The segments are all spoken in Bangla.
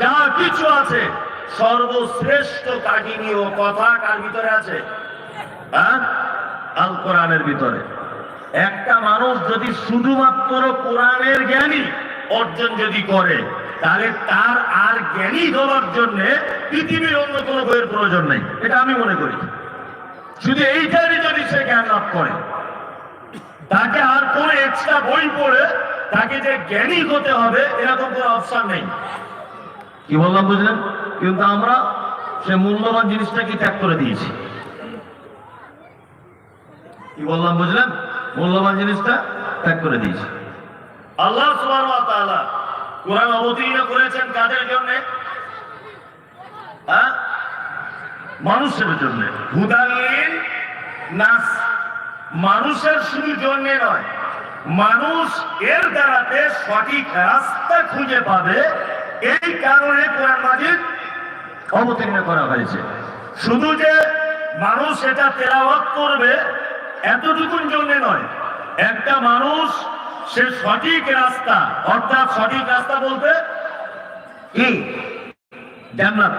যা কিছু আছে, সর্বশ্রেষ্ঠ কাহিনী ও কথা কার ভিতরে আছে? হ্যাঁ? আল কোরআনের ভিতরে। একটা মানুষ যদি শুধুমাত্র কোরআনের জ্ঞানী অর্জন যদি করে, তাহলে তার আর জ্ঞানী হওয়ার জন্য পৃথিবীর অন্য কোনো বইয়ের প্রয়োজন নেই। এটা আমি মনে করি। শুধু এইটারই যদি সে জ্ঞান লাভ করে, তাকে আর কোন এক্সট্রা বই পড়ে তাকে যে জ্ঞানী হতে হবে, এরকম কোনো অপশন নেই। কি বললাম বুঝলেন? কিন্তু আমরা সে মূল্যবান জিনিসটাকে ত্যাগ করে দিয়েছি। কি বললাম বুঝলেন? মূল্যবান জিনিসটা ত্যাগ করে দিয়েছি। আল্লাহ কোরআন অবতীর্ণ করেছেন কাদের জন্য? হ্যাঁ? মানুষের জন্য। নাস। মানুষের শুধু জন্য নয়, মানুষ এর দ্বারাতে সঠিক রাস্তা খুঁজে পাবে এই কারণে কোরআন মাজিদ অবতীর্ণ করা হয়েছে। শুধু যে মানুষ এটা তেলাওয়াত করবে এতটুকুন জন্য নয়, একটা মানুষ সে সঠিক রাস্তা, অর্থাৎ সঠিক রাস্তা বলতে কি? জান্নাত,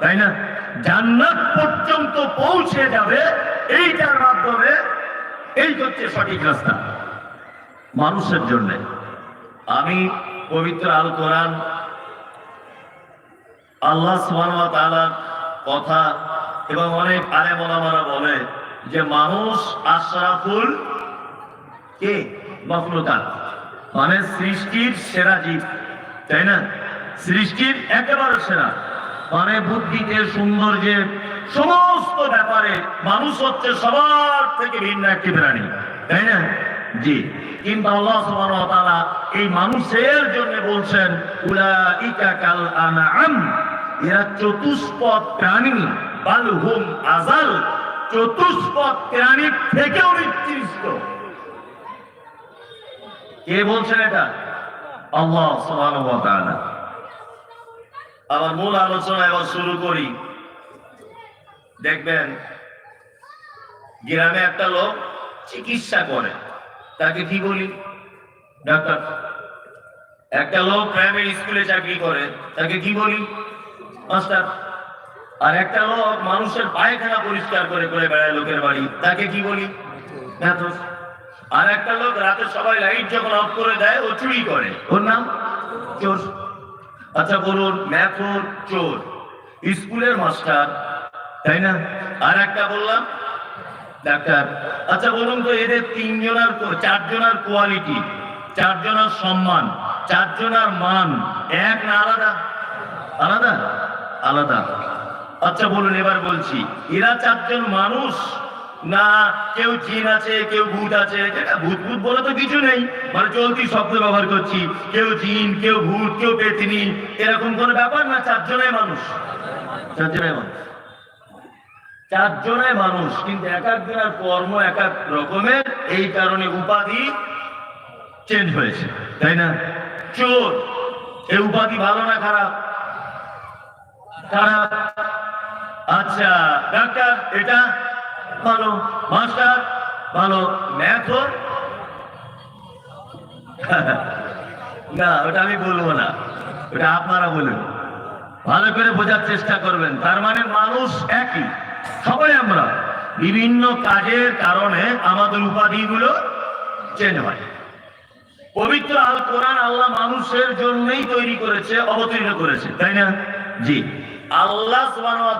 তাই না? জান্নাত পর্যন্ত পৌঁছে যাবে এইটার মাধ্যমে, এই হচ্ছে সঠিক রাস্তা। মানুষের জন্য। আমি পবিত্র আল কোরআন আল্লাহ তাআলার কথা এবং অনেক আলেম ওলামারা বলে যে মানুষ আশরাফুল কে? মখলুকাত। মানে সৃষ্টির সেরা জীব, তাই না? সৃষ্টির একেবারে সেরা। মানে বুদ্ধিতে সৌন্দর্যে সমস্ত ব্যাপারে মানুষ হচ্ছে সবার থেকে ভিন্ন একটি প্রাণী, তাই না? জি। কিন্তু আল্লাহ সুবহানাহু তাআলা এই মানুষের জন্য বলছেন, উলাইকা কাল আনআম এরা চতুষ্পদ প্রাণী বাল হুম আজাল চতুষ্পদ থেকেও নিকৃষ্ট। কে বলছেন এটা? আল্লাহ সুবহানাহু ওয়া তাআলা। আবার মূল আলোচনা এবার শুরু করি। দেখবেন, গ্রামে একটা লোক চিকিৎসা করে। তাকে কি বলি? ডাক্তার, একটা লোক প্রাইমারি স্কুলে চাকরি করে, তাকে কি বলি? মাস্টার, আর একটা লোক মানুষের পায়খানা পরিষ্কার করে করে বেড়ায় লোকের বাড়ি, তাকে কি বলি? আর একটা লোক রাতে সবাই লাইট যখন অফ করে দেয়, ও চুরি করে। ওর নাম? চোর। আচ্ছা বলুন, ম্যাথর চোর। স্কুলের মাস্টার, তাই না? আর একটা বললাম ডাক্তার আচ্ছা বলুন তো, এদের তিনজনার চারজনার কোয়ালিটি চারজনার সম্মান, চারজনার মান, এক না আলাদা? আলাদা? আলাদা। আচ্ছা বলুন, এবার বলছি, এরা চারজন মানুষ? না, কেউ জিন আছে, কেউ ভূত আছে। ভূত ভূত বলে তো কিছু নেই মানে চলতি শব্দ ব্যবহার করছি। কেউ জিন, কেউ ভূত, কেউ পেতনি, এরকম কোনো ব্যাপার না, চারজনাই মানুষ? চারজনাই মানুষ। চারজনাই মানুষ, কিন্তু এক একজনের কর্ম এক এক রকমের, এই কারণে উপাধি চেঞ্জ হয়েছে, তাই না? চোর, এই উপাধি ভালো না খারাপ? খারাপ। আচ্ছা ডাক্তার, এটা ভালো। মাস্টার, ভালো। ম্যাথর না, ওটা আমি বলব না। ওটা আপনারা বলুন। ভালো করে বোঝার চেষ্টা করবেন। তার মানে মানুষ একই। সবাই আমরা। বিভিন্ন কাজের কারণে আমাদের উপাধিগুলো চেঞ্জ হয়। পবিত্র আল কোরআন আল্লাহ মানুষের জন্যই তৈরি করেছে, অবতীর্ণ করেছে, তাই না? জি। আল্লাহ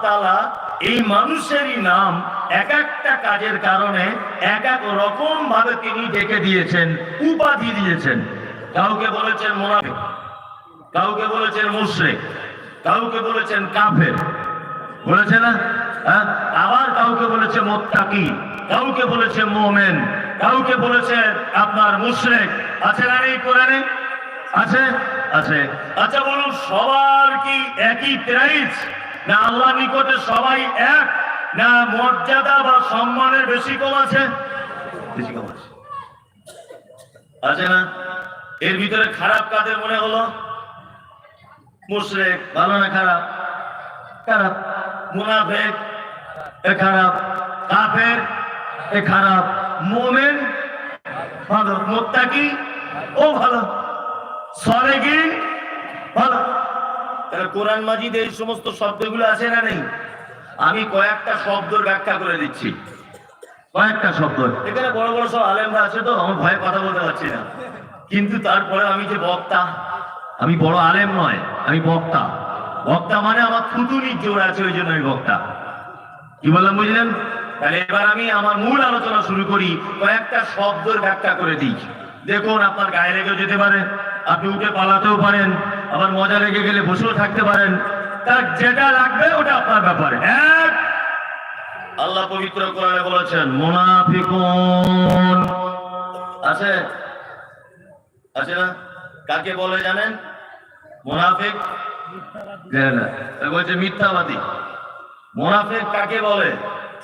তাআলা এই মানুষেরই নাম এক একটা কাজের কারণে এক এক রকম ভাবে তিনি ডেকে দিয়েছেন, উপাধি দিয়েছেন। কাউকে বলেছেন মোনাফিক, কাউকে বলেছেন মুশরিক, কাউকে বলেছেন কাফের। বলেছে না? হ্যাঁ? আবার কাউকে বলেছে মোত্তাকি, কাউকে বলেছে মোমেন, কাউকে বলেছে আপনার মুশরিক। আছে না এই কোরআনে? আছে? আছে। আচ্ছা বলুন, সবার কি একই প্রাইজ না আল্লাহ নিকটে সবাই এক? না মর্যাদা বা সম্মানের বেশি কম আছে? বেশি কম আছে। আছে না? এর ভিতরে খারাপ কাদের মনে হলো? মুশরিক, ভালো না খারাপ? খারাপ। মুনাফেক এ খারাপ কাফের, এ খারাপ মোমেন। ভালো, মোত্তাকি, ও ভালো। সলেগিন ভালো। তাহলে কোরআন মাজিদে এই সমস্ত শব্দগুলো আছে না নেই? আমি কয়েকটা শব্দ ব্যাখ্যা করে দিচ্ছি। কয়েকটা শব্দ। এখানে বড় বড় সব আলেমরা আছে তো, আমার ভয়ে কথা বলতে পারছি না। কিন্তু তারপরে আমি যে বক্তা, আমি বড় আলেম নয়, আমি বক্তা। বক্তা মানে আমার থুতুনির জোর আছে, ওই জন্য আমি বক্তা। কি বললাম বুঝলেন? তাহলে এবার আমি আমার মূল আলোচনা শুরু করি, কয়েকটা শব্দের ব্যাখ্যা করে দিই। দেখুন, আপনার গায়ে লেগে যেতে পারে, আপনি উঠে পালাতেও পারেন, আবার মজা লেগে গেলে বসেও থাকতে পারেন। তার যেটা লাগবে ওটা আপনার ব্যাপারে। এক, আল্লাহ পবিত্র কোরআনে বলেছেন, মুনাফিকুন। আছে? আছে না? কাকে বলে জানেন? মুনাফিক? বলছে মিথ্যাবাদী। মোনাফেক কাকে বলে?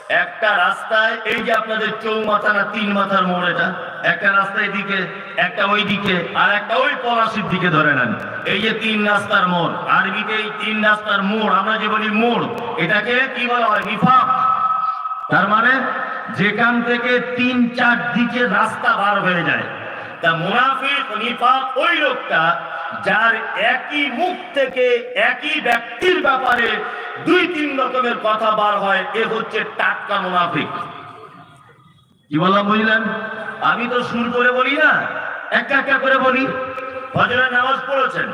একটা রাস্তায়, এই যে আপনাদের চৌমাথা না তিন মাথার মোড় এটা, একটা রাস্তা এদিকে, একটা ওই দিকে আর একটা ওই পলাশির দিকে ধরে নেন। এই যে তিন রাস্তার মোড়, আরবিতে এই তিন রাস্তার মোড়, আমরা যে বলি মোড়, এটাকে কি বলা হয়? নিফাক তার মানে যেখান থেকে তিন চার দিকে রাস্তা বার হয়ে যায়। তা মুনাফিক নিফাক ওই লোকটা যার একই মুখ থেকে একই ব্যক্তির ব্যাপারে দুই, তিন রকমের কথা বার হয়, এ হচ্ছে টাটকা মুনাফিক। কি বললাম, বুঝলেন? আমি তো সুর করে বলি না একটা একটা করে বলি। ফজরের নামাজ পড়েছেন।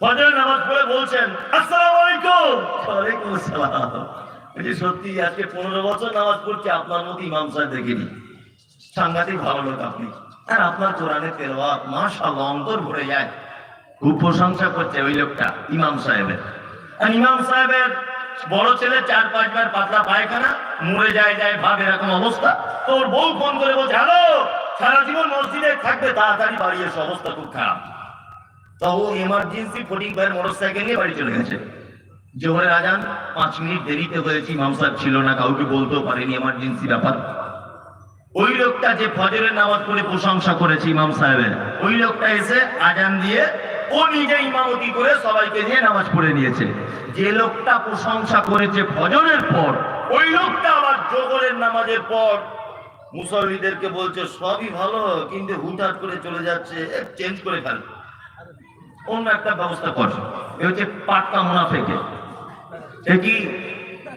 ফজরের নামাজ পড়ে বলছেন, আসসালামু আলাইকুম। ওয়ালাইকুম সত্যি, আজকে পনেরো বছর নামাজ পড়ছি, আপনার মতো ইমাম সাহেব দেখিনি। সাংঘাতিক ভালো লোক আপনি। আর আপনার কোরআনে তেলাওয়াত, মাশাআল্লাহ, অন্তর ভরে যায়। খুব প্রশংসা করছে ওই লোকটা, ইমাম সাহেবের। আর ইমাম সাহেবের বড় ছেলে চার পাঁচবার পাতলা পায়খানা, মরে যায় যায় ভাব এরকম অবস্থা। তো ওর বউ ফোন করে বলছে, হ্যালো, সারা জীবন মসজিদে থাকবে, তাড়াতাড়ি বাড়ি এসে, অবস্থা খুব খারাপ। তো ও এমার্জেন্সি ফটিক ভাইয়ের মোটর সাইকেল নিয়ে বাড়ি চলে গেছে। জোহরের আজান, পাঁচ মিনিট দেরিতে হয়েছে, ইমাম সাহেব ছিল না, কাউকে বলতেও পারেনি এমার্জেন্সি ব্যাপার। ওই লোকটা যে ফজরের নামাজ পড়ে প্রশংসা করেছে ইমাম সাহেবের, ওই লোকটা এসে আজান দিয়ে ও নিজে ইমামতি করে সবাইকে নিয়ে নামাজ পড়ে নিয়েছে। যে লোকটা প্রশংসা করেছে ফজরের পর, ওই লোকটা আবার জোহরের নামাজের পর মুসল্লিদেরকে বলছে, সবই ভালো, কিন্তু হুটহাট করে চলে যাচ্ছে চেঞ্জ করে ফেল। অন্য একটা ব্যবস্থা কর। এ হচ্ছে পাক্কা মুনাফেকে। সে কি?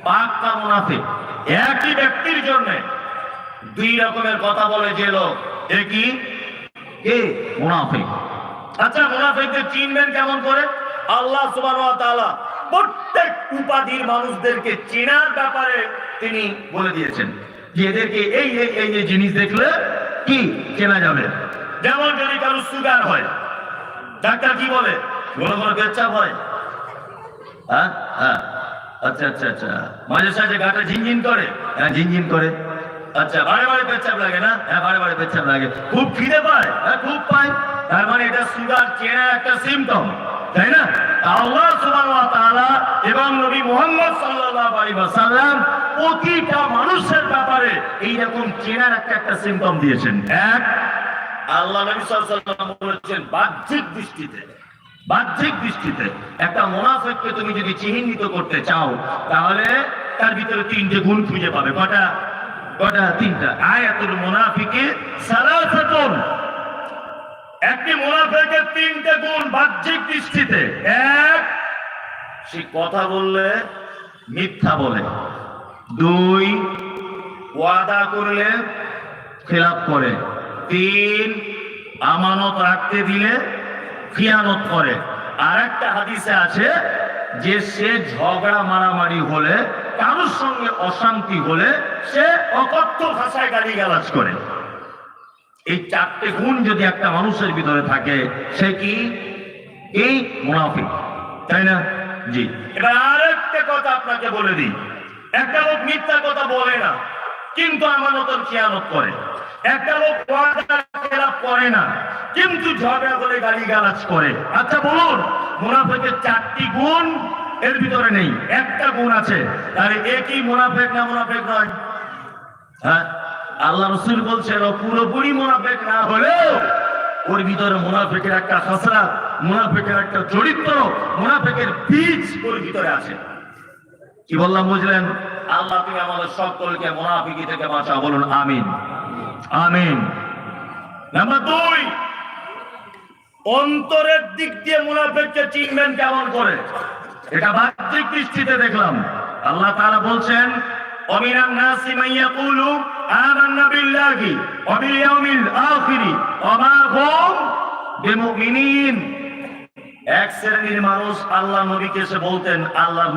পাক্কা মুনাফেক। একই ব্যক্তির জন্য দুই রকমের কথা বলে যে লোক। এ কি? কে? মুনাফেক। আচ্ছা মুনাফেকদের চিনবেন কেমন করে? আল্লাহ সুবহানাহু ওয়া তাআলা প্রত্যেক উপাধির মানুষদেরকে চেনার ব্যাপারে তিনি বলে দিয়েছেন যে এদেরকে এই এই এই জিনিস দেখলে কি চেনা যাবে? যেমন যদি কারও সুগার হয়, ডাক্তার কি বলে? ঘন ঘন পেচ্ছাপ হয়। হ্যাঁ? হ্যাঁ। আচ্ছা আচ্ছা আচ্ছা। মাঝে সাঝে গাটা ঝিনঝিন করে। হ্যাঁ ঝিনঝিন করে। আচ্ছা বারে বারে পেচ্ছাপ লাগে না? হ্যাঁ বারে বারে পেচ্ছাপ লাগে। খুব খিদে পায় হ্যাঁ খুব পায়। তার মানে এটা সুগার চেনা একটা সিমটম তাই না? আল্লাহ সুবহানাহু তাআলা এবং নবী মুহাম্মদ সাল্লাল্লাহু আলাইহি ওয়াসাল্লাম প্রতিটা মানুষের ব্যাপারে এই রকম চেনার একটা একটা সিমটম দিয়েছেন। এক, আল্লাহ নবী সাল্লাল্লাহু আলাইহি ওয়াসাল্লাম বলেছেন, বাহ্যিক দৃষ্টিতে বাহ্যিক দৃষ্টিতে একটা মুনাফেককে তুমি যদি চিহ্নিত করতে চাও, তাহলে তার ভিতরে তিনটে গুণ খুঁজে পাবে। কটা কটা? তিনটা। আয়াতুল মুনাফিকে সালাসাতুন। একটি মুনাফেকের তিনটে গুণ বাহ্যিক দৃষ্টিতে। এক, সে কথা বললে মিথ্যা বলে। দুই, ওয়াদা করলে খেলাপ করে। তিন, আমানত রাখতে দিলে খিয়ানত করে। আর একটা হাদিসে আছে যে সে ঝগড়া মারামারি হলে কারোর সঙ্গে অশান্তি হলে সে অকথ্য ভাষায় গালি গালাজ করে। এই চারটে গুণ যদি একটা মানুষের ভিতরে থাকে, সে কি? এই মুনাফিক। তাই না? জি। এবার আরেকটা কথা আপনাকে বলে দিই। একটা লোক মিথ্যা কথা বলে না, কিন্তু আমার মতন খেয়ানত করে। একটা লোক খেলাপ করে না, কিন্তু ঝগড়া করে গালি গালাজ করে। আচ্ছা বলুন, মুনাফেকের চারটি গুণ এর ভিতরে নেই, একটা গুণ আছে। তাহলে একই মোনাফেক না মুনাফেক নয়? হ্যাঁ? আল্লাহ রসুল বলছেন পুরোপুরি মুনাফেক না হলেও ওর ভিতরে মোনাফেকের একটা খাসরা মুনাফেকের একটা চরিত্র, মুনাফেকের বীজ ওর ভিতরে আছে। কি বললাম, বুঝলেন? আল্লাহ তুমি আমাদের সকলকে মোনাফিকি থেকে বাঁচা বলুন, আমিন। আমিন। নাম্বার দুই, অন্তরের দিক দিয়ে মুনাফেককে চিনবেন কেমন করে? এটা বাহ্যিক দৃষ্টিতে দেখলাম। আল্লাহ তাআলা বলছেন হুম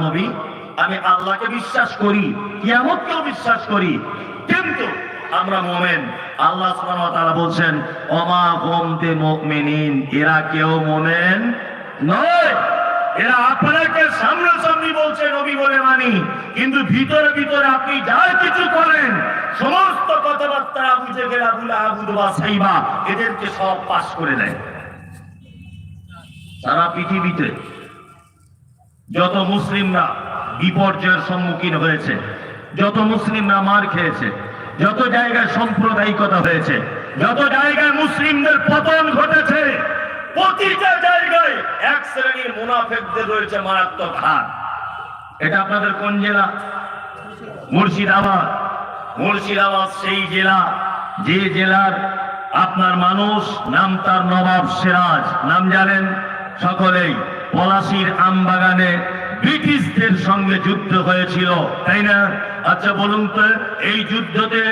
নবী, আমি আল্লাহকে বিশ্বাস করি, কিয়ামতকেও বিশ্বাস করি, কিন্তু আমরা মোমেন। আল্লাহ তাআলা বলছেন ওমা হুম বিমুমিনিন, এরা কেউ মোমেন নয়। এরা আপনাকে সামনাসামনি বলছে নবী বলে মানি, কিন্তু ভিতরে ভিতরে আপনি যা কিছু করেন, সমস্ত কথাবার্তা আবু জেহেল আবুল আবুদ বা সাইবা এদেরকে সব পাশ করে দেয় সারা পৃথিবীতে যত মুসলিমরা বিপর্যয়ের সম্মুখীন হয়েছে, যত মুসলিমরা মার খেয়েছে, যত জায়গায় সাম্প্রদায়িকতা হয়েছে, যত জায়গায় মুসলিমদের পতন ঘটেছে প্রতিটা জায়গায় এক শ্রেণির মুনাফেকদের রয়েছে মারাত্মক হাত এটা আপনাদের কোন জেলা? মুর্শিদাবাদ। মুর্শিদাবাদ সেই জেলা, যে জেলার আপনার মানুষ, নাম তার নবাব সিরাজ। নাম জানেন সকলেই। পলাশির আমবাগানে ব্রিটিশদের সঙ্গে যুদ্ধ হয়েছিল, তাই না? আচ্ছা বলুন তো, এই যুদ্ধতে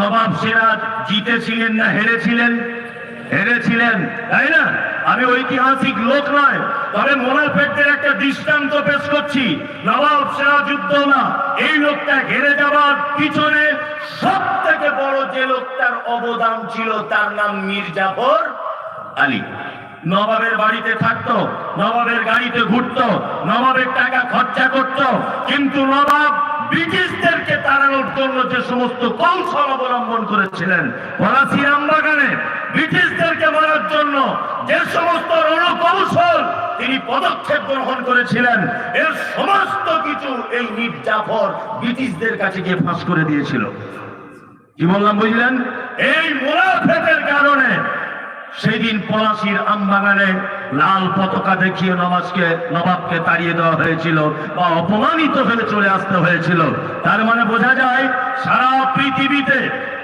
নবাব সিরাজ জিতেছিলেন না হেরেছিলেন? হেরেছিলেন, তাই না? আমি ঐতিহাসিক লোক নয়, তবে মোনাফেকদের একটা দৃষ্টান্ত পেশ করছি। নবাব সিরাজ না এই লোকটা ঘেরে যাওয়ার পিছনে সব থেকে বড় যে লোকটার অবদান ছিল, তার নাম মীর জাফর আলী। নবাবের বাড়িতে থাকতো, নবাবের গাড়িতে ঘুরতো, নবাবের টাকা খরচা করত, কিন্তু নবাব ব্রিটিশদেরকে তাড়ানোর জন্য যে সমস্ত কৌশল অবলম্বন করেছিলেন, ফরাসি আমবাগানে ব্রিটিশদেরকে মারার জন্য যে সমস্ত রণকৌশল তিনি পদক্ষেপ গ্রহণ করেছিলেন, এর সমস্ত কিছু এই মীর জাফর ব্রিটিশদের কাছে গিয়ে ফাঁস করে দিয়েছিল। কি বললাম বুঝলেন? এই মুনাফেকের কারণে সেদিন পলাশির আমবাগানে লাল পতাকা দেখিয়ে নবাজকে নবাবকে তাড়িয়ে দেওয়া হয়েছিল বা অপমানিত হয়ে চলে আসতে হয়েছিল। তার মানে বোঝা যায়, সারা পৃথিবীতে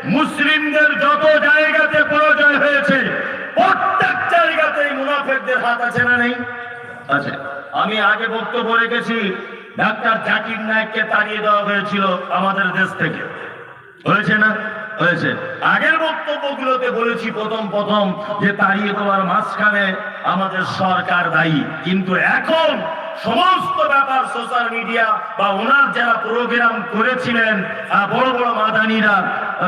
মুসলিমদের যত জায়গাতে পরাজয় হয়েছে, প্রত্যেক জায়গাতেই মুনাফেকদের হাত আছে না নেই? আছে। আমি আগে বক্তব্য রেখেছি, ডাক্তার জাকির নায়ককে তাড়িয়ে দেওয়া হয়েছিল আমাদের দেশ থেকে। হয়েছে না? হয়েছে। আগের বক্তব্যগুলোতে বলেছি প্রথম প্রথম যে তাড়িয়ে তোমার মাঝখানে আমাদের সরকার দায়ী। কিন্তু এখন সমস্ত ব্যাপার সোশ্যাল মিডিয়া বা ওনার যারা প্রোগ্রাম করেছিলেন বড় বড় মাদানিরা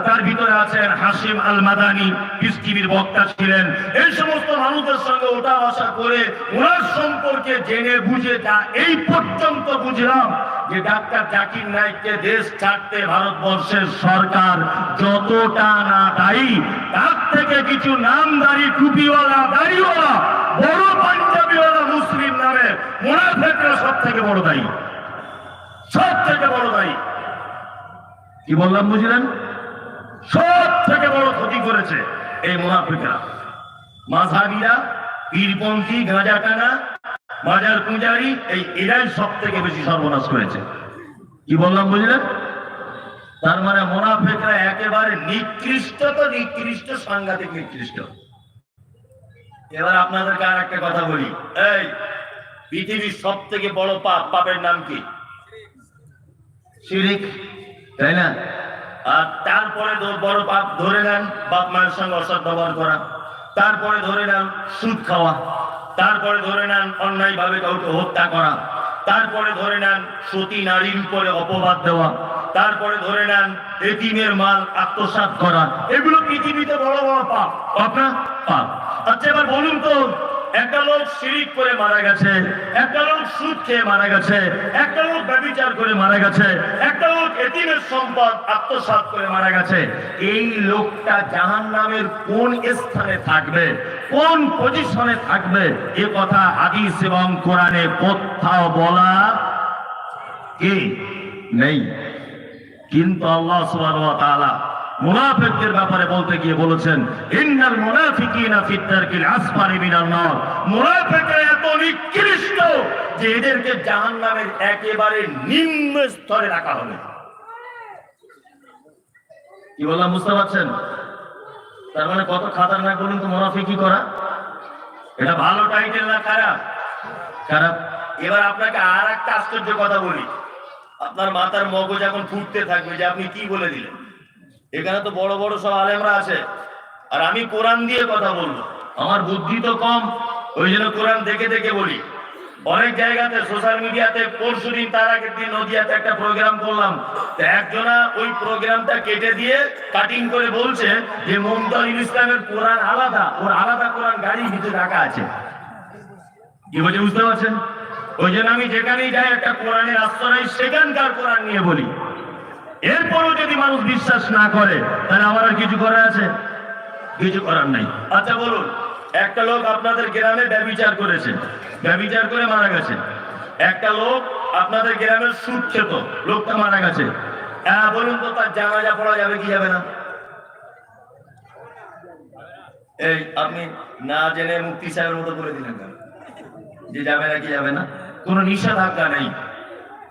তার ভিতরে আছেন হাসিম আল মাদানি পিস টিভির বক্তা ছিলেন। এই সমস্ত মানুষদের সঙ্গে ওঠা বসা করে ওনার সম্পর্কে জেনে বুঝে যা এই পর্যন্ত বুঝলাম যে ডাক্তার জাকির নাইককে দেশ ছাড়তে ভারতবর্ষের সরকার যতটা না দায়ী, তার থেকে কিছু নামদারি টুপিওয়ালা, দাড়িওয়ালা, বড় পাঞ্জাবিওয়ালা মুসলিম নামে মোনাফেকরা সব থেকে বড় দায়ী। সব থেকে বড় দায়ী। কি বললাম বুঝলেন? সব থেকে বড় ক্ষতি করেছে এই মোনাফিকরা। মাঝাবিরা পীরপন্থী গাঁজা টানা মাজার পূজারি, এই এরাই সব থেকে বেশি সর্বনাশ করেছে। কি বললাম, বুঝলেন? তার মানে মোনাফেকরা একেবারে নিকৃষ্ট তো নিকৃষ্ট, সাংঘাতিক নিকৃষ্ট। এবার আপনাদেরকে আর একটা কথা বলি। এই, পৃথিবীর সব থেকে বড় পাপ, পাপের নাম কি? শিরিক। তাই না? আর তারপরে বড় পাপ ধরে নেন, বাপ মায়ের সঙ্গে অসৎ ব্যবহার করা। তারপরে ধরে নেন সুদ খাওয়া। তারপরে ধরে নেন অন্যায় ভাবে কাউকে হত্যা করা। তারপরে ধরে নেন সতী নারীর উপরে অপবাদ দেওয়া। তারপরে ধরে নেন এতিমের মাল আত্মসাৎ করা। এগুলো পৃথিবীতে বড় বড় পাপ না? পাপ। আচ্ছা এবার বলুন তো একটা লোক শিরিক করে মারা গেছে, একটা লোক সুদ খেয়ে মারা গেছে, একটা লোক ব্যবিচার করে মারা গেছে, একটা লোক এতিমের সম্পদ আত্মসাৎ করে মারা গেছে। এই লোকটা জাহান নামের কোন স্থানে থাকবে, কোন পজিশনে থাকবে, এ কথা হাদিস এবং কোরআনে কোথাও বলা কি নেই। কিন্তু আল্লাহ সুবহানাহু মুনাফিকদের ব্যাপারে বলতে গিয়ে বলেছেন, ইন্নাল মুনাফিকিনা ফিত তারকিল আসফারি মিনান নার। মুনাফিকরা এত নিকৃষ্ট যে এদেরকে জাহান্নামের একেবারে নিম্ন স্তরে রাখা হবে। কি বললাম, বুঝতে পারছেন? তার মানে কত খাতারনাক বলুন তো মুনাফিকি করা? এটা ভালো টাইটেল না খারাপ? খারাপ। এবার আপনাকে আর একটা আশ্চর্য কথা বলি। আপনার মাথার মগজ এখন ফুটতে থাকবে যে আপনি কি বলে দিলেন? এখানে তো বড় বড় সব আলেমরা আছে। আর আমি কোরআন দিয়ে কথা বলব। আমার বুদ্ধি তো কম, ওই জন্য কোরআন দেখে দেখে বলি। অনেক জায়গাতে, সোশ্যাল মিডিয়াতে পরশু দিন তার আগের দিন নদিয়াতে একটা প্রোগ্রাম করলাম। একজনা ওই প্রোগ্রামটা কেটে দিয়ে কাটিং করে বলছে যে, মমতাজ ইসলামের কোরআন আলাদা, ওর আলাদা কোরআন গাড়ির ভিতরে রাখা আছে। কি বলছে, বুঝতে পারছেন? ওই জন্য আমি যেখানেই যাই একটা কোরআনের আশ্রয়, সেখানকার কোরআন নিয়ে বলি। এরপরও যদি মানুষ বিশ্বাস না করে, তাহলে আমার আর কিছু করার আছে? কিছু করার নাই। আচ্ছা বলুন, একটা লোক আপনাদের গ্রামে ব্যবিচার করেছে। ব্যবিচার করে মারা গেছে। একটা লোক আপনাদের গ্রামের সুদ খেত। লোকটা মারা গেছে। হ্যাঁ বলুন তো, তার জানাজা পড়া যাবে কি যাবে না? এই, আপনি না জেনে মুক্তি সাহেবের মতো করে দিলেন যে যাবে না কি যাবে না? কোনো নিষেধাজ্ঞা নেই।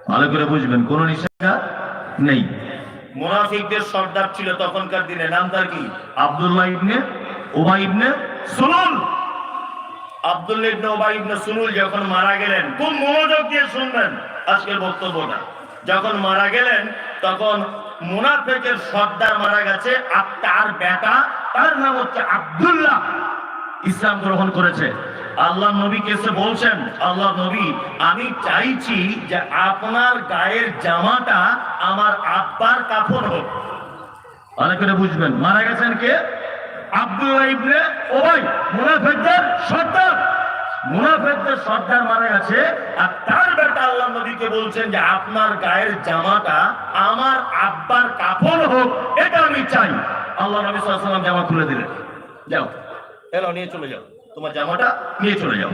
ভালো করে বুঝবেন, কোনো নিষেধাজ্ঞা নেই। মুনাফিকদের সর্দার ছিল তখনকার দিনে, নাম তার কি? আব্দুল্লাহ ইবনে ওবাই ইবনে সুলুল। আব্দুল্লাহ ইবনে ওবাই ইবনে সুলুল যখন মারা গেলেন, খুব মনোযোগ দিয়ে শুনবেন আজকের বক্তব্যটা। যখন মারা গেলেন, তখন মুনাফিকের সর্দার মারা গেছে আর তার বেটা, তার নাম হচ্ছে আব্দুল্লাহ। ইসলাম গ্রহণ করেছে। আল্লাহ নবী কেসে বলছেন, আল্লাহ নবী, আমি চাইছি যে আপনার গায়ের জামাটা আমার আব্বার কাফন হোক। ভালো করে বুঝবেন, মারা গেছেন কে? আব্দুল্লাহ সর্দার। সর্দার মারা গেছে, আর বলছেন যে, আপনার গায়ের জামাটা আমার আব্বার কাফন হোক, এটা আমি চাই। আল্লাহ নবী সাল্লাল্লাহু জামা খুলে দিলেন। যাও। এলো, নিয়ে চলে যাও। তোমার জামাটা নিয়ে চলে যাও।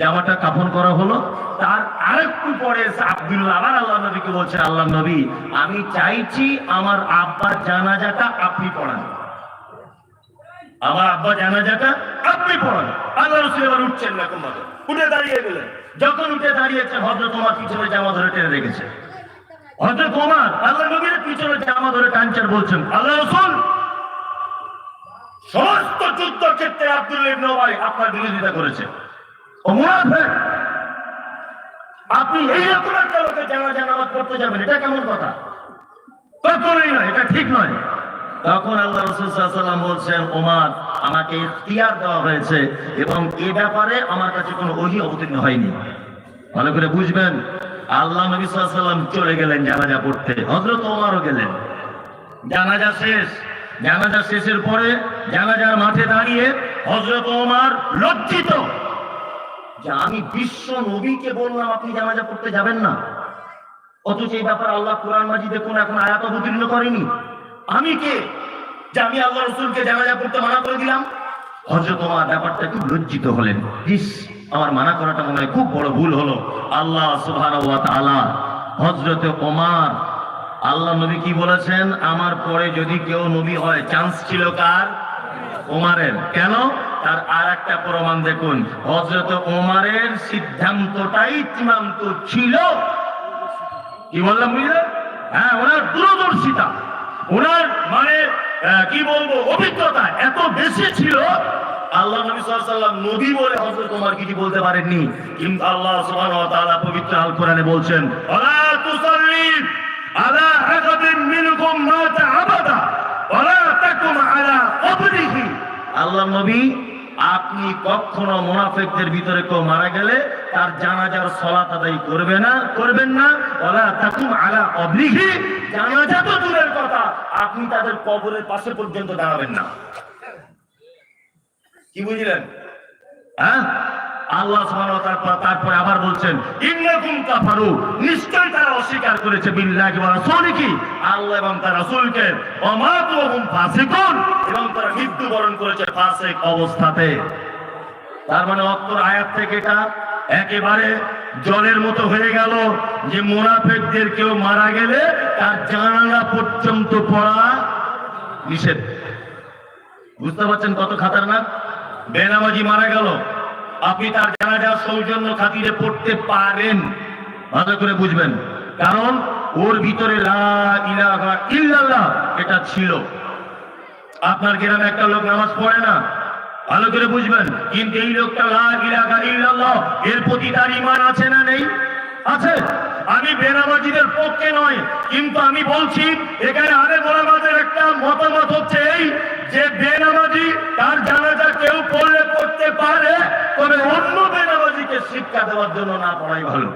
জামাটা কাফন করা হলো। তার আরেকটু পরে আব্দুল্লাহ আবার আল্লাহ নবীকে বলছে আল্লাহ নবী, আমি চাইছি আমার আব্বার জানাজাটা আপনি পড়ান। আমার আব্বা জানাজাটা আপনি পড়ান। আল্লাহ রসুল এবার উঠছেন না কোন উঠে দাঁড়িয়ে গেলেন। যখন উঠে দাঁড়িয়েছে ভদ্র তোমার পিছনে জামা ধরে টেনে রেখেছে। হজরত ওমর আল্লাহ নবীর পিছনে জামা ধরে টানচার বলছেন, আল্লাহ রসুল সমস্ত যুদ্ধ ক্ষেত্রে আব্দুল্লাহ ইবনে আপনার বিরোধিতা করেছে। আপনি এই রকম একটা লোকের জানাজা নামাজ পড়তে যাবেন, এটা কেমন কথা? কখনোই নয়, এটা ঠিক নয়। তখন আল্লাহ রসুল সাল্লাম বলছেন, ওমার, আমাকে ইখতিয়ার দেওয়া হয়েছে এবং এ ব্যাপারে আমার কাছে কোনো ওহি অবতীর্ণ হয়নি। ভালো করে বুঝবেন, আল্লাহ নবী সাল্লাম চলে গেলেন জানাজা পড়তে। হজরত ওমারও গেলেন। জানাজা শেষ। জানাজা শেষের পরে জানাজার মাঠে দাঁড়িয়ে হজরত ওমার লজ্জিত। যে আমি বিশ্ব নবীকে বললাম, আপনি জানাজা পড়তে যাবেন না। অথচ এই ব্যাপার আল্লাহ কোরআন মাজিদে কোন এখন আয়াত অবতীর্ণ করেনি। আমি কে? যে আমি আল্লাহ রসুলকে জানাজা পড়তে মানা করে দিলাম। হজরত ওমার ব্যাপারটা খুব লজ্জিত হলেন। ইস, আমার মানা করাটা মনে হয় খুব বড় ভুল হলো। আল্লাহ সুবহানাহু হজরত ওমার আল্লাহ নবী কি বলেছেন? আমার পরে যদি কেউ নবী হয় চান্স ছিল কার? ওমারের। কেন? তার আর একটা প্রমাণ দেখুন। হজরত ওমারের সিদ্ধান্তটাই চূড়ান্ত ছিল। কি বললাম বুঝলে? হ্যাঁ ওনার দূরদর্শিতা। ওনার মানে কি বলব, অভিজ্ঞতা এত বেশি ছিল। আল্লাহ নবী ওয়াসাল্লাম নবী বলে হযরত ওমর কিছু বলতে পারেননি। কিন্তু আল্লাহ সুবহানাহু ওয়া তাআলা পবিত্র আল কোরআনে বলছেন তুসাল্লি আল্লাহ নবী, আপনি কখনো মুনাফিকদের ভিতরে কেউ মারা গেলে তার জানাজার সলাত আদায় করবে না, করবেন না ওলা তাকুম আলা অবলিহি। জানাজা তো দূরের কথা, আপনি তাদের কবরের পাশে পর্যন্ত দাঁড়াবেন না। কি বুঝলেন? হ্যাঁ? আল্লাহ তারপরে আবার বলছেন, ইন্নাকুম কাফারু। নিশ্চয় তারা অস্বীকার করেছে, বিল্লাহি ওয়া রাসূলিহি। আল্লাহ এবং তার রাসূলকে ওয়া মাতু ওয়া হুম ফাসিকুন? এবং তারা মৃত্যুবরণ করেছে ফাসিক অবস্থাতে। তার মানে অত্তর আয়াত থেকে এটা একেবারে জলের মতো হয়ে গেল যে মোনাফেকদের কেউ মারা গেলে তার জানালা পর্যন্ত পড়া নিষেধ। বুঝতে পারছেন কত খাতারনাক? বেনামাজি মারা গেল। আপনি তার জানাজা সৌজন্য খাতিরে পড়তে পারেন। ভালো করে বুঝবেন। কারণ ওর ভিতরে এটা ছিল। আপনার গ্রামে একটা লোক নামাজ পড়ে না। ভালো করে বুঝবেন। কিন্তু এই লোকটা ইল্লাল্লাহ, এর প্রতি তার ঈমান আছে না নেই? আছে। আমি বেনামাজিদের পক্ষে নয়, কিন্তু আমি বলছি, এখানে আরে গোলামাদের একটা মতামত হচ্ছে এই যে বেনামাজি তার জানাজা কেউ পড়লে পড়তে পারে, তবে অন্য বেনামাজিকে শিক্ষা দেওয়ার জন্য না পড়াই ভালো।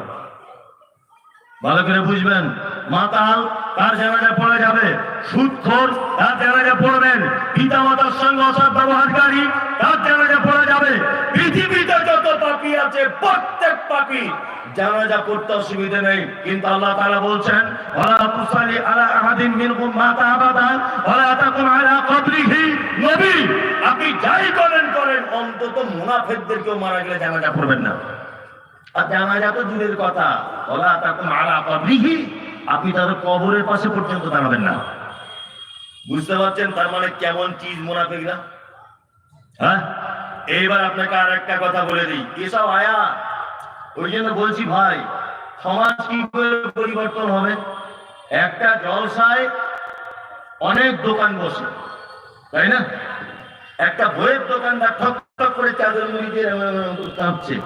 ভালো করে বুঝবেন, মাতাল তার জানাজা পড়ে যাবে সুদখোর তার জানাজা পড়বেন পিতা মাতার সঙ্গে অসৎ ব্যবহারকারী তার জানাজা পড়ে যাবে। পৃথিবীতে যত পাপি আছে, প্রত্যেক পাপি জানাজা করতে অসুবিধা নেই। কিন্তু আল্লাহ তাআলা বলছেন, ওয়ালা তুসালি আলা আহাদিন মিনকুম মাতা আবাদান ওয়ালা তাকুন আলা আপনি যাই করেন করেন, অন্তত মুনাফিকদেরকেও মারা গেলে জানাজা পড়বেন না। আর জানাজা তো দূরের কথা। ওলা তাকুম আলা কবরিহি। আপনি তাদের কবরের পাশে পর্যন্ত দাঁড়াবেন না। বুঝতে পারছেন তার মানে কেমন চিজ মোনাফিকরা? হ্যাঁ? এইবার আপনাকে আর একটা কথা বলে দিই। এসব আয়া ওই জন্য বলছি ভাই, সমাজ কি করে পরিবর্তন হবে? একটা জলসায় অনেক দোকান বসে, তাই না? একটা বইয়ের দোকানদার ঠক ঠক করে চাদর মুড়ি দিয়ে এমন এমন করে কাঁপছে।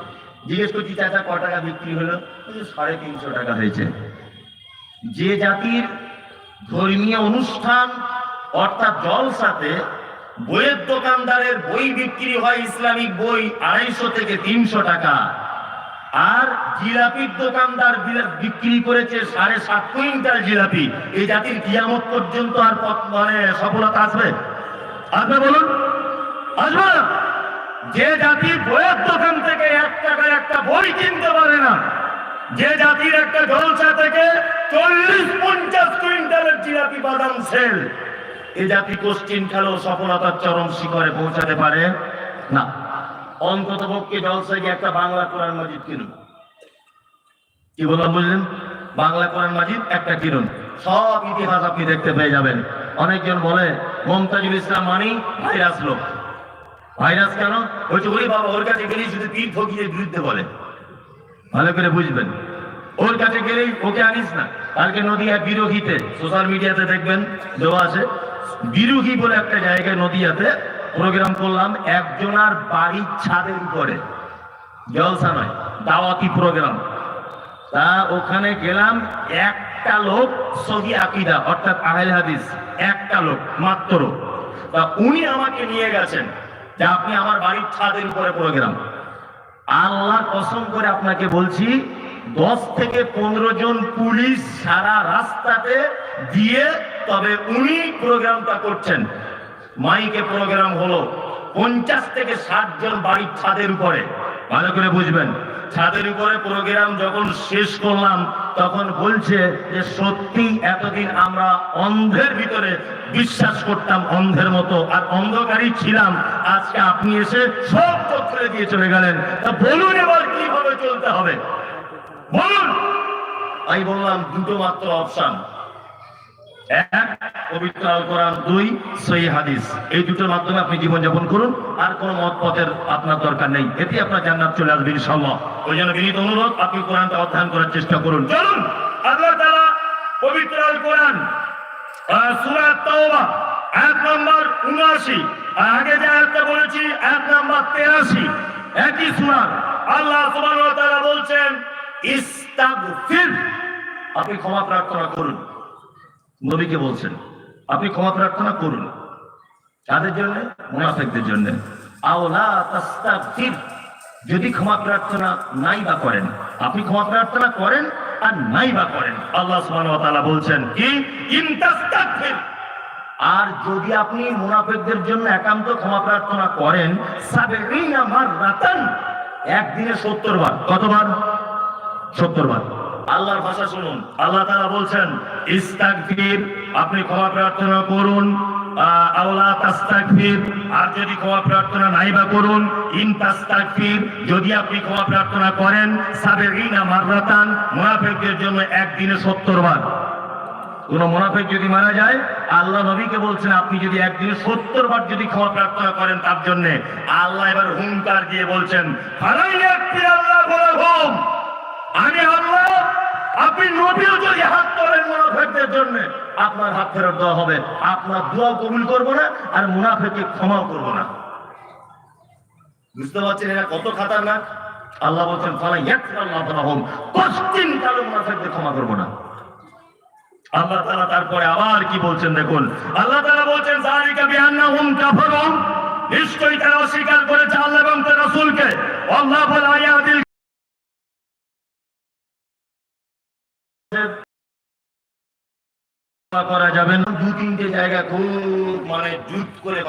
জিজ্ঞেস করছি, চাচা, ক টাকা বিক্রি হলো? সাড়ে তিনশো টাকা হয়েছে। যে জাতির ধর্মীয় অনুষ্ঠান, অর্থাৎ জলসাতে বইয়ের দোকানদারের বই বিক্রি হয় ইসলামিক বই আড়াইশো থেকে তিনশো টাকা, আর জিলাপির দোকানদার বিক্রি করেছে সাড়ে সাত কুইন্টাল জিলাপি। এই জাতির কিয়ামত পর্যন্ত আর মানে সফলতা আসবে? আসবে বলুন। যে জাতি বইয়ের দোকান থেকে এক টাকায় একটা বই কিনতে পারে না, যে জাতির একটা জলসা থেকে চল্লিশ পঞ্চাশ কুইন্টালের জিলাপি বাদাম সেল। এ জাতি কোশ্চিন খেলেও সফলতার চরম শিখরে পৌঁছাতে পারে না। অন্তত পক্ষে জলসায় গিয়ে একটা বাংলা কোরআন মাজিদ কিনুন। কি বললাম বুঝলেন? বাংলা কোরআন মাজিদ একটা কিনুন। সব ইতিহাস আপনি দেখতে পেয়ে যাবেন। অনেকজন বলে, মমতাজুল ইসলাম মানি ভাইরাস লোক। ভাইরাস কেন? বলছে, ওরে বাবা, ওর কাছে গেলেই শুধু পীর ফকিরের বিরুদ্ধে বলে। ভালো করে বুঝবেন। ওর কাছে গেলেই ওকে আনিস না। কালকে নদিয়া বিরোহীতে সোশ্যাল মিডিয়াতে দেখবেন, দেওয়া আছে। বিরোহী বলে একটা জায়গায় নদিয়াতে প্রোগ্রাম করলাম, একজনার বাড়ির ছাদের উপরে। জলসা নয়, দাওয়াতি প্রোগ্রাম তা ওখানে গেলাম, একটা লোক সহি আকিদা, অর্থাৎ আহেল হাদিস, একটা লোক, মাত্র। তা উনি আমাকে নিয়ে গেছেন। যে আপনি আমার বাড়ির ছাদের উপরে প্রোগ্রাম আল্লাহ কসম করে আপনাকে বলছি, দশ থেকে পনেরো জন পুলিশ সারা রাস্তাতে দিয়ে তবে উনি প্রোগ্রামটা করছেন। মাইকে প্রোগ্রাম হলো পঞ্চাশ থেকে ষাট জন বাড়ির ছাদের উপরে। ভালো করে বুঝবেন। ছাদের উপরে প্রোগ্রাম যখন শেষ করলাম, তখন বলছে যে সত্যি এতদিন আমরা অন্ধের ভিতরে বিশ্বাস করতাম অন্ধের মতো, আর অন্ধকারই ছিলাম। আজকে আপনি এসে সব চক্রে দিয়ে চলে গেলেন। তা বলুন এবার কীভাবে চলতে হবে? বলুন! আমি বললাম, দুটো মাত্র অপশন এক, পবিত্র আল কোরআন দুই, সহি হাদিস। এই দুটোর মাধ্যমে আপনি জীবনযাপন করুন। আর কোন মত পথের আপনার দরকার নেই। এতে আপনার জান্নাত চলে আসবে, ইনশাআল্লাহ। ওই জন্য বিনীত অনুরোধ, আপনি কোরআনটা অধ্যয়ন করার চেষ্টা করুন। চলুন, আল্লাহ তাআলা পবিত্র আল কোরআন সূরা তাওবা আয়াত নাম্বার 79 আগে যে আয়াতটা বলেছি আয়াত নাম্বার 83 একই সূরা। আল্লাহ সুবহানাহু ওয়া তাআলা বলছেন, ইস্তাগফির। আপনি ক্ষমা প্রার্থনা করুন। নবীকে বলছেন, আপনি ক্ষমা প্রার্থনা করুন। কাদের জন্য? মুনাফেকদের জন্য। আওলা যদি ক্ষমা প্রার্থনা নাই বা করেন, আপনি ক্ষমা প্রার্থনা করেন আর নাই বা করেন। আল্লাহ সুবহানাহু বলছেন কি? আর যদি আপনি মুনাফেকদের জন্য একান্ত ক্ষমা প্রার্থনা করেন, সাবেঈনা মাররাতান। একদিনে 70 বার। কতবার? সত্তর বার। আল্লাহর ভাষা শুনুন। আল্লাহ তাআলা বলছেন, ইস্তাগফির, আপনি ক্ষমা প্রার্থনা করুন। আওলা তাস্তাগফির, আর যদি ক্ষমা প্রার্থনা নাই বা করুন, ইন তাস্তাগফির, যদি আপনি ক্ষমা প্রার্থনা করেন, সাবেঈনা মাররাতান, মুনাফিকদের জন্য একদিনে সত্তর বার। কোন মুনাফিক যদি মারা যায়, আল্লাহ নবীকে বলছেন, আপনি যদি একদিনে সত্তর বার যদি ক্ষমা প্রার্থনা করেন তার জন্য। আল্লাহ এবার হুঙ্কার দিয়ে বলছেন আমি আল্লাহ আপনি নবীও যদি হাত তোলেন মুনাফেকদের জন্য। আপনার হাত ফেরত দেওয়া হবে। আপনার দোয়া কবুল করব না আর মুনাফেককে ক্ষমাও করব না। বুঝতে পারছেন এরা কত খাতারনাক? আল্লাহ বলছেন, ফালা ইয়াকফাল্লাহু কালো মুনাফিকদের ক্ষমা করব না। আল্লাহ তাআলা তারপরে আবার কি বলছেন দেখুন? আল্লাহ তাআলা বলছেন নিশ্চয়ই তারা অস্বীকার করেছে আল্লাহ এবং তার রাসূলকে। আল্লাহু লা ইয়াহদিল করা যাবে না। দু তিনটে জায়গা খুব মানে জুট করে